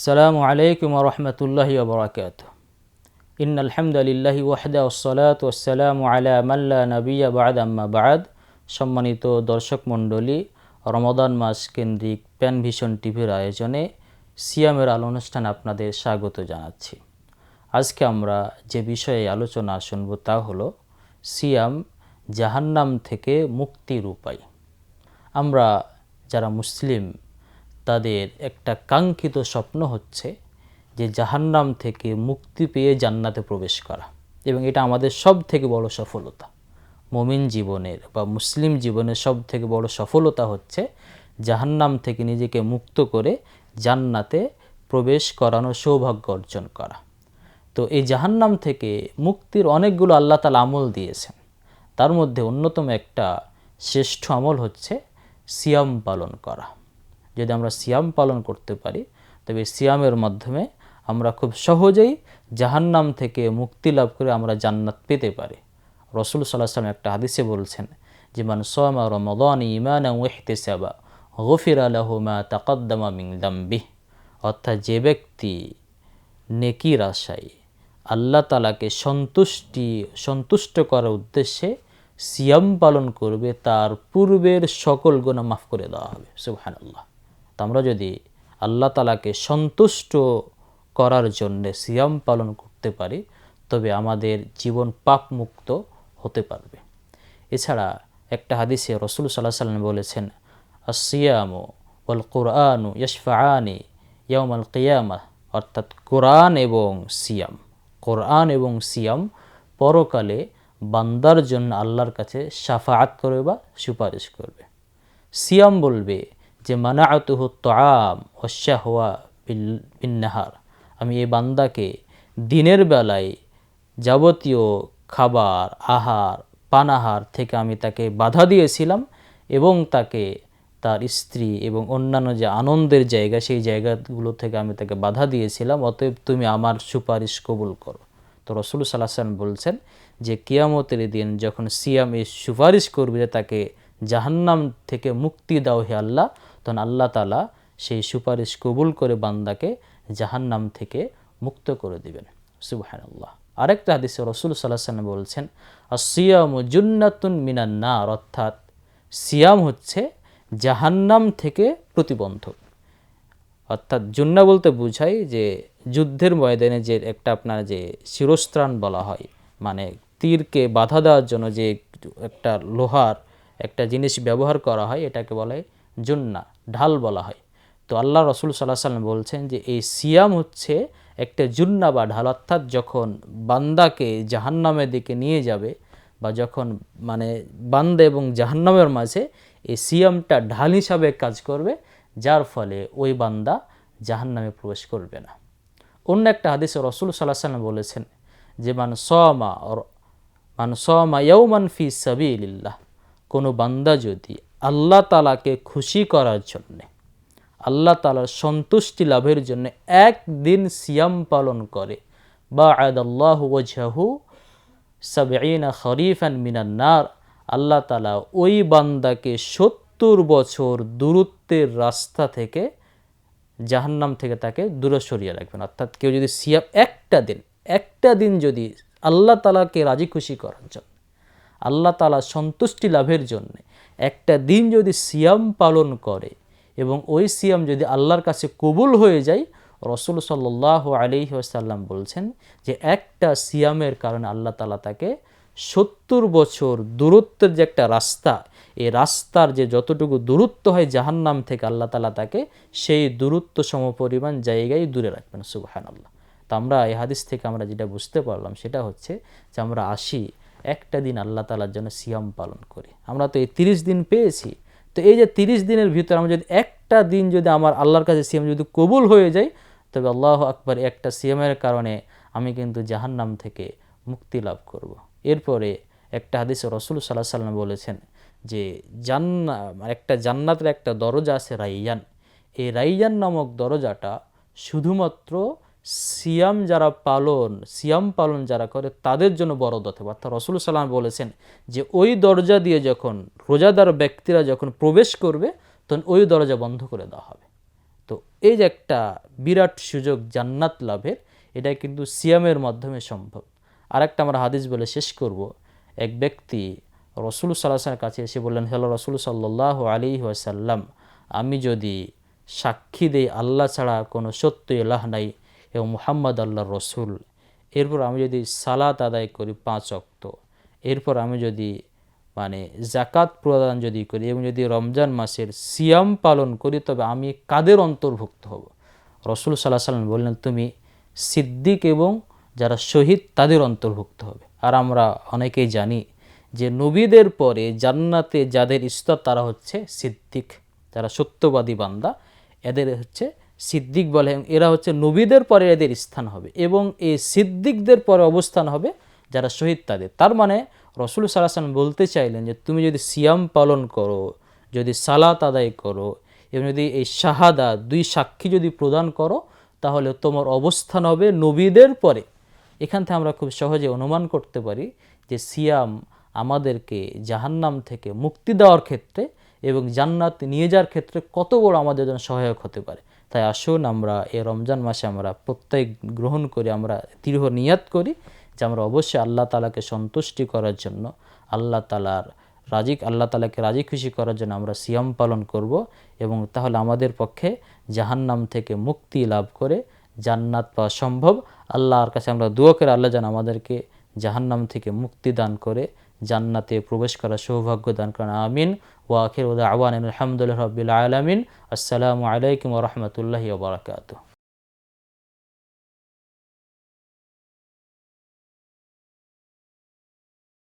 السلام عليكم ورحمة الله وبركاته إن الحمد لله وحده والصلاة والسلام على من لا نبي بعد أما بعد সম্মানিত দর্শক মণ্ডলী রমাদান মাস কেন্দ্রিক প্যান ভিশন টিভির আয়োজনে সিয়ামের আলো অনুষ্ঠানে আপনাদের স্বাগত জানাচ্ছি আজকে আমরা যে বিষয়ে আলোচনা শুনব তা হলো সিয়াম জাহান্নাম থেকে মুক্তির উপায় আমরা যারা মুসলিম তাদের একটা কাঙ্ক্ষিত স্বপ্ন হচ্ছে যে জাহান্নাম থেকে মুক্তি পেয়ে জান্নাতে প্রবেশ করা। এবং এটা আমাদের সব থেকে বড় সফলতা। মমিন জীবনের বা মুসলিম জীবনের সব থেকে বড় সফলতা হচ্ছে জাহান্নাম থেকে নিজেকে মুক্ত করে জান্নাতে প্রবেশ করানোর সৌভাগ্য অর্জন করা। তো এই জাহান্নাম থেকে মুক্তির অনেকগুলো আল্লাহ তালা আমল দিয়েছেন। তার মধ্যে অন্যতম একটা শ্রেষ্ঠ আমল হচ্ছে সিয়াম পালন করা। যদি আমরা সিয়াম পালন করতে পারি, তবে সিয়ামের মাধ্যমে আমরা খুব সহজেই জাহান্নাম থেকে মুক্তি লাভ করে আমরা জান্নাত পেতে পারি। রসুল সাল্লাহ সাল্লাম একটা হাদিসে বলছেন যে, মান সোয়ামা রমদান ইমান ওয়েহতেসাবা গফির আলহমা তাকদ্দামা মিং দাম্বিহ অর্থাৎ যে ব্যক্তি নেকির আশায় আল্লাহ তালাকে সন্তুষ্টি, সন্তুষ্ট করার উদ্দেশ্যে সিয়াম পালন করবে, তার পূর্বের সকল গুণা মাফ করে দেওয়া হবে। সুবহান আল্লাহ আমরা যদি আল্লাহ তালাকে সন্তুষ্ট করার জন্যে সিয়াম পালন করতে পারি, তবে আমাদের জীবন পাপ মুক্ত হতে পারবে। এছাড়া একটা হাদিসে রসুল সাল্লাহ সাল্লাম বলেছেন আসিয়ামু ওয়াল কোরআনু ইয়শফাআনি ইয়ামাল কিয়ামা অর্থাৎ কোরআন এবং সিয়াম, কোরআন এবং সিয়াম পরকালে বান্দার জন্য আল্লাহর কাছে সাফাআত করবে বা সুপারিশ করবে। সিয়াম বলবে যে মানাআতুহু তাম হওয়া বিন্নাহার। আমি এই বান্দাকে দিনের বেলায় যাবতীয় খাবার, আহার, পানাহার থেকে আমি তাকে বাধা দিয়েছিলাম এবং তাকে তার স্ত্রী এবং অন্যান্য যে আনন্দের জায়গা, সেই জায়গাগুলো থেকে আমি তাকে বাধা দিয়েছিলাম। অতএব তুমি আমার সুপারিশ কবুল করো। তো রসুল সাল্লাহাম বলছেন যে, কিয়ামতের দিন যখন সিয়াম এই সুপারিশ করবে তাকে জাহান্নাম থেকে মুক্তি দাও হে আল্লাহ তখন আল্লাহ তালা সেই সুপারিশ কবুল করে বান্দাকে জাহান্নাম থেকে মুক্ত করে দিবেন। সুবাহান আল্লাহ আরেকটা হাদিসে রসুল সাল্লাহ সাল্লাম বলছেন সিয়াম জুন্নাতুন মিনান্নার অর্থাৎ সিয়াম হচ্ছে জাহান্নাম থেকে প্রতিবন্ধক। অর্থাৎ জুন্না বলতে বুঝাই যে যুদ্ধের ময়দানে যে একটা আপনার যে শিরস্ত্রাণ বলা হয় মানে তীরকে বাধা দেওয়ার জন্য যে একটা লোহার একটা জিনিস ব্যবহার করা হয়, এটাকে বলা জুন্না, ঢাল বলা হয়। তো আল্লাহ রসুল সাল্লাহ সাল্লাম বলছেন যে এই সিয়াম হচ্ছে একটা জুন্না বা ঢাল, অর্থাৎ যখন বান্দাকে জাহান্নামের দিকে নিয়ে যাবে বা যখন মানে বান্দা এবং জাহান্নামের মাঝে এই সিয়ামটা ঢাল হিসাবে কাজ করবে, যার ফলে ওই বান্দা জাহান্নামে প্রবেশ করবে না। অন্য একটা হাদিসে রসুল সাল্লাহ সাল্লাম বলেছেন যে, মান সমা মান সমা ইয়ৌমান ফি সাবিল্লাহ কোনো বান্দা যদি আল্লাহ তালাকে খুশি করার জন্যে, আল্লাহ তালার সন্তুষ্টি লাভের জন্য একদিন সিয়াম পালন করে। বা আদাল্লাহ ওজাহু সাবেইনা খরিফান মিনান্নার আল্লাহ তালা ওই বান্দাকে সত্তর বছর দূরত্বের রাস্তা থেকে, জাহান্নাম থেকে তাকে দূরে সরিয়ে রাখবেন। অর্থাৎ কেউ যদি সিয়াম একটা দিন একটা দিন যদি আল্লাহ তালাকে রাজি খুশি করার জন্য, আল্লাহ তালা সন্তুষ্টি লাভের জন্য একটা দিন যদি সিয়াম পালন করে এবং ওই সিয়াম যদি আল্লাহর কাছে কবুল হয়ে যায়, রসুল সাল্লাহ আলি আসাল্লাম বলছেন যে একটা সিয়ামের কারণে আল্লাহ তালা তাকে সত্তর বছর দূরত্বের যে একটা রাস্তা, এই রাস্তার যে যতটুকু দূরত্ব হয় জাহান্নাম থেকে আল্লাহ তালা তাকে সেই দূরত্ব সমপরিমাণ জায়গায় দূরে রাখবেন সুবাহান আল্লাহ তো আমরা এই হাদিস থেকে আমরা যেটা বুঝতে পারলাম সেটা হচ্ছে যে আমরা আসি একটা দিন আল্লাহ তালার জন্য সিয়াম পালন করি। আমরা তো এই তিরিশ দিন পেয়েছি। তো এই যে তিরিশ দিনের ভিতরে আমরা যদি একটা দিন যদি আমার আল্লাহর কাছে সিয়াম যদি কবুল হয়ে যায়, তবে আল্লাহ আকবর একটা সিয়ামের কারণে আমি কিন্তু জাহান্নাম থেকে মুক্তি লাভ করব। এরপরে একটা হাদিস রসুল সাল্লাহ সাল্লাম বলেছেন যে, জান্না একটা জান্নাতের একটা দরজা আছে রাইয়ান। এই রাইয়ান নামক দরজাটা শুধুমাত্র সিয়াম যারা পালন, সিয়াম পালন যারা করে তাদের জন্য বরদ হতে অর্থাৎ রসুল সাল্লাম বলেছেন যে ওই দরজা দিয়ে যখন রোজাদার ব্যক্তিরা যখন প্রবেশ করবে, তখন ওই দরজা বন্ধ করে দেওয়া হবে। তো এই যে একটা বিরাট সুযোগ জান্নাত লাভের, এটা কিন্তু সিয়ামের মাধ্যমে সম্ভব। আর একটা আমরা হাদিস বলে শেষ করব। এক ব্যক্তি রসুল সাল্লাহামের কাছে এসে বললেন হ্যালো রসুল সাল্লাহ আলী ওয়াসাল্লাম, আমি যদি সাক্ষী দেই, আল্লাহ ছাড়া কোনো সত্য এলাহ নাই এবং মুহাম্মদ আল্লাহ রসুল। এরপর আমি যদি সালাত আদায় করি পাঁচ অক্ত এরপর আমি যদি মানে জাকাত প্রদান যদি করি এবং যদি রমজান মাসের সিয়াম পালন করি, তবে আমি কাদের অন্তর্ভুক্ত হব? রসুল সাল্লাহ সাল্লাম বললেন, তুমি সিদ্দিক এবং যারা শহীদ, তাদের অন্তর্ভুক্ত হবে। আর আমরা অনেকেই জানি যে নবীদের পরে জান্নাতে যাদের স্তর তারা হচ্ছে সিদ্দিক, যারা সত্যবাদী বান্দা, এদের হচ্ছে সিদ্দিক বলে এরা হচ্ছে নবীদের পরে এদের স্থান হবে এবং এই সিদ্দিকদের পরে অবস্থান হবে যারা শহীদ তাদের। তার মানে রসুল সাল্লাহাম বলতে চাইলেন যে, তুমি যদি সিয়াম পালন করো, যদি সালাত আদায় করো, এবং যদি এই শাহাদা দুই সাক্ষী যদি প্রদান করো, তাহলে তোমার অবস্থান হবে নবীদের পরে। এখান থেকে আমরা খুব সহজে অনুমান করতে পারি যে, সিয়াম আমাদেরকে জাহান্নাম থেকে মুক্তি দেওয়ার ক্ষেত্রে এবং জান্নাত নিয়ে যাওয়ার ক্ষেত্রে কত বড় আমাদের জন্য সহায়ক হতে পারে। তাই আসুন আমরা এই রমজান মাসে আমরা প্রত্যেক গ্রহণ করি আমরা দৃঢ় নিয়াত করি যে আমরা অবশ্যই আল্লাহ তালাকে সন্তুষ্টি করার জন্য, আল্লাহ তালার রাজি আল্লাহ তালাকে রাজি খুশি করার জন্য আমরা সিয়াম পালন করব এবং তাহলে আমাদের পক্ষে জাহান্নাম থেকে মুক্তি লাভ করে জান্নাত পাওয়া সম্ভব। আল্লাহর কাছে আমরা দোয়া করে আল্লাহ যেন আমাদেরকে জাহান্নাম থেকে মুক্তি দান করে জান্নাতে প্রবেশ করার সৌভাগ্য দান করেন। আমিন। ও আখির ওদা আওয়ান আলহামদুলিল্লাহ রবিল আলমিন। আসসালামু আলাইকুম রহমতুল্লাহি ওবরাকাতু